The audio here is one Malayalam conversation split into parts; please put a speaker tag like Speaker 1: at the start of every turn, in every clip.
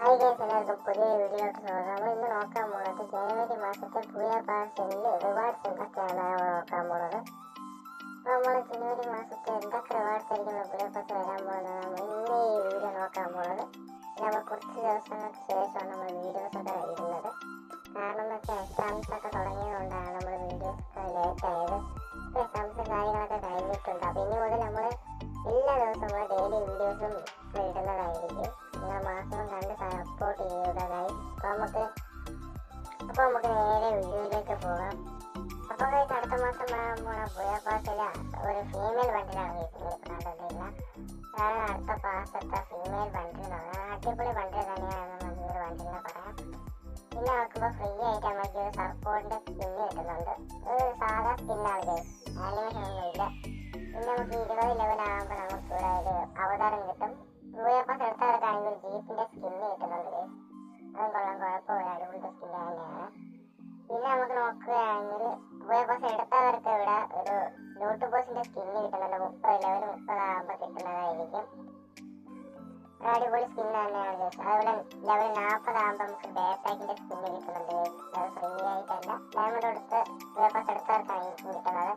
Speaker 1: ഹായ് ഗൈസ് എല്ലാവർക്കും പുതിയ വീഡിയോയിലോട്ട് സ്വാഗതം നമ്മൾ ഇന്ന് നോക്കാൻ പോകുന്നത് ജനുവരി മാസത്തെ പുതിയ പാസിൽ റിവാർഡ്സ് എന്തൊക്കെയാണ് നമ്മൾ നോക്കാൻ പോകുന്നത്. അപ്പോൾ നമ്മൾ ജനുവരി മാസത്തെ എന്തൊക്കെ റിവാർഡ്സ് ആയിരിക്കും പുതിയ പാസ് വരാൻ പോകുന്നത് നമ്മൾ ഇന്ന് ഈ വീഡിയോ നോക്കാൻ പോകുന്നത്. നമ്മൾ കുറച്ച് ദിവസങ്ങൾക്ക് ശേഷമാണ് നമ്മൾ വീഡിയോസ് ഒക്കെ ഇടുന്നത്. കാരണം എന്ന് വെച്ചാൽ എക്സാംസ് ഒക്കെ തുടങ്ങിയതുകൊണ്ടാണ് നമ്മൾ വീഡിയോസ് ഒക്കെ ലേറ്റ് ആയത്. എക്സാംസ് കാര്യങ്ങളൊക്കെ കഴിഞ്ഞിട്ടുണ്ട്. അപ്പോൾ ഇനി മുതൽ നമ്മൾ എല്ലാ ദിവസവും ഡെയിലി വീഡിയോസും ഇടുന്നതായിരിക്കും. നിങ്ങൾ മാക്സിമം കണ്ട് സപ്പോർട്ട് ചെയ്യുക ഗൈസ് അപ്പോൾ നമുക്ക് അപ്പോൾ നമുക്ക് നേരെ വീഡിയോയിലേക്ക് പോകാം. അപ്പോൾ ഗൈസ് അടുത്ത മാസം വരാൻ പോണ പുതിയ പാസിൽ ഒരു ഫീമെയിൽ ബണ്ടിലാണ് വീട്ടിൽ കണ്ടിട്ടില്ല കാരണം അടുത്ത പാസത്തെ ഫീമെയിൽ ബണ്ടിൽ അടിപൊളി ബണ്ടിൽ തന്നെയാണ് നമുക്ക് ഈ ഒരു ബണ്ടിലിനെ പറയാം. പിന്നെ നോക്കുമ്പോൾ ഫ്രീ ആയിട്ട് നമുക്ക് ഒരു സർപ്പോർട്ടിന്റെ സ്കിന്ന് കിട്ടുന്നുണ്ട്. ഒരു സാധാ സ്കിന്നാണ് ഗൈസ് ആനിമേഷൻ ഒന്നും ഇല്ല പിന്നെ നമുക്ക് ഇരുപത് ലെവൽ ആകുമ്പോൾ നമുക്ക് ഇവിടെ ഒരു അവതാരം കിട്ടും. സ്കിന്ന് പിന്നെ നമുക്ക് നോക്കുകയാണെങ്കിൽ ഉപയോഗപ്പാസ് എടുത്തവർക്ക് ഇവിടെ ഒരു ലൂട്ട് ബോസിന്റെ സ്കിന്ന് കിട്ടുന്നുണ്ട്. മുപ്പത് ലെവൽ മുപ്പതാകുമ്പോൾ കിട്ടുന്നതായിരിക്കും. അടിപൊളി സ്കിന്ന് തന്നെയാണ് guys. അതുപോലെ ലെവൽ നാൽപ്പതാകുമ്പോൾ നമുക്ക് ബേസാക്കിന്റെ സ്കിന്ന് കിട്ടുന്നുണ്ട്. അത് ഫ്രീ ആയിട്ടല്ല. ഡയമണ്ട് കൊടുത്ത് ഉപയോഗപ്പാസ് എടുത്തവർക്കാണ് ഈ skin കിട്ടുന്നത്.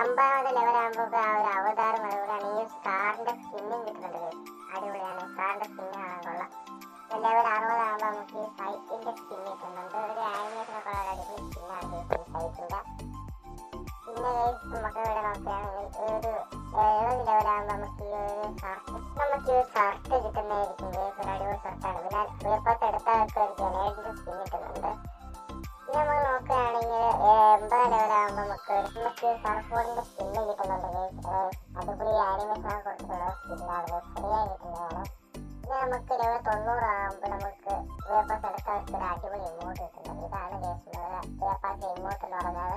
Speaker 1: അമ്പതാമത് ലെവലാകുമ്പോൾ ആ ഒരു അവതാരം അതുപോലെയാണ് ഈ സ്റ്റാറിന്റെ സ്കിന്നും കിട്ടുന്നുണ്ട് അടിപൊളിയാണ്. സ്റ്റാറിന്റെ സ്കിന്ന് കാണാൻ ലെവൽ അറുപതാകുമ്പോൾ ഇവിടെ നോക്കുകയാണെങ്കിൽ ഒരു എഴുപത് ലെവലാകുമ്പോൾ നമുക്ക് ഈ ഒരു ഷർട്ട് നമുക്ക് ഈ ഒരു ഷർട്ട് കിട്ടുന്നതായിരിക്കും. ഒരു അടിപൊളി ഷർട്ടാണ് പിന്നെ വീർപ്പത്ത് എടുത്തവർക്ക് ഒരു ജനേറ്റിന്റെ സ്കിൻ കിട്ടുന്നുണ്ട് പിന്നെ നമ്മൾ നോക്കുകയാണെങ്കിൽ എൺപത് ലെവലാകുമ്പോൾ നമുക്ക് നമുക്ക് സർഫോണിന്റെ സ്കിന്ന് കിട്ടുന്നുണ്ട്. ഏഹ് അടിപൊളി ആനിമേഷൻ ഒക്കെ കൊടുത്തിട്ടുള്ള സ്കിന്നാണ് ഫ്രീ ആയി കിട്ടുന്നതാണ് പിന്നെ നമുക്ക് ലെവൽ തൊണ്ണൂറാകുമ്പോൾ നമുക്ക് വേപ്പാസ് എടുത്തവർക്ക് ഒരു അടിപൊളി ഇമോട്ട് കിട്ടുന്നത് ഇതാണ് വേപ്പാസ് ഇമോട്ട് എന്ന് പറഞ്ഞാൽ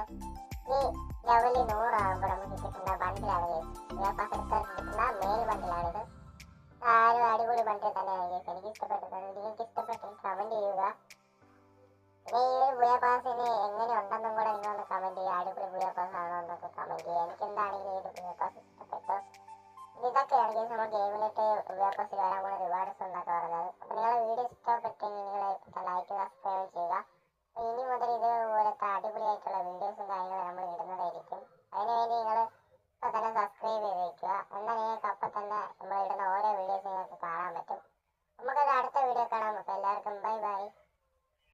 Speaker 1: ഈ ലെവലിൽ നൂറാകുമ്പോൾ നമുക്ക് കിട്ടുന്ന ബണ്ടിലാണ് എടുത്തവർക്ക് കിട്ടുന്ന മെയിൻ ബണ്ടിലാണിത്. ആരും ഒരു അടിപൊളി ബണ്ടിൽ തന്നെയാണ്. എനിക്ക് ഇഷ്ടപ്പെട്ടത്. നിങ്ങൾക്ക് ഇഷ്ടപ്പെട്ടെങ്കിൽ കമന്റ് ചെയ്യുക. പിന്നെ ഈ ഒരു ബുയ പാസിന് എങ്ങനെ ഉണ്ടെന്നും കൂടെ നിങ്ങളൊന്ന് കമന്റ് ചെയ്യുക. അടിപൊളി ബുയ പാസ് ആണോ എന്നൊക്കെ കമന്റ് ചെയ്യുക. എനിക്ക് എന്താണെങ്കിലും ഈ ബുയ പാസ് ഇഷ്ടപ്പെട്ടു. ഇതൊക്കെയാണ് ഗെയിംസ് നമ്മൾ ഗെയിമിലിട്ട് പാസിൽ വരാൻ കൂടെ റിവാർഡ്സ് എന്നൊക്കെ പറഞ്ഞത്. അപ്പോൾ നിങ്ങളുടെ വീഡിയോ ഇഷ്ടപ്പെട്ടെങ്കിൽ നിങ്ങൾ ലൈക്ക് സബ്സ്ക്രൈബ് ചെയ്യുക. മുതൽ ഇതുപോലത്തെ അടിപൊളിയായിട്ടുള്ള വീഡിയോസും കാര്യങ്ങളും നമ്മൾ ഇടുന്നതായിരിക്കും.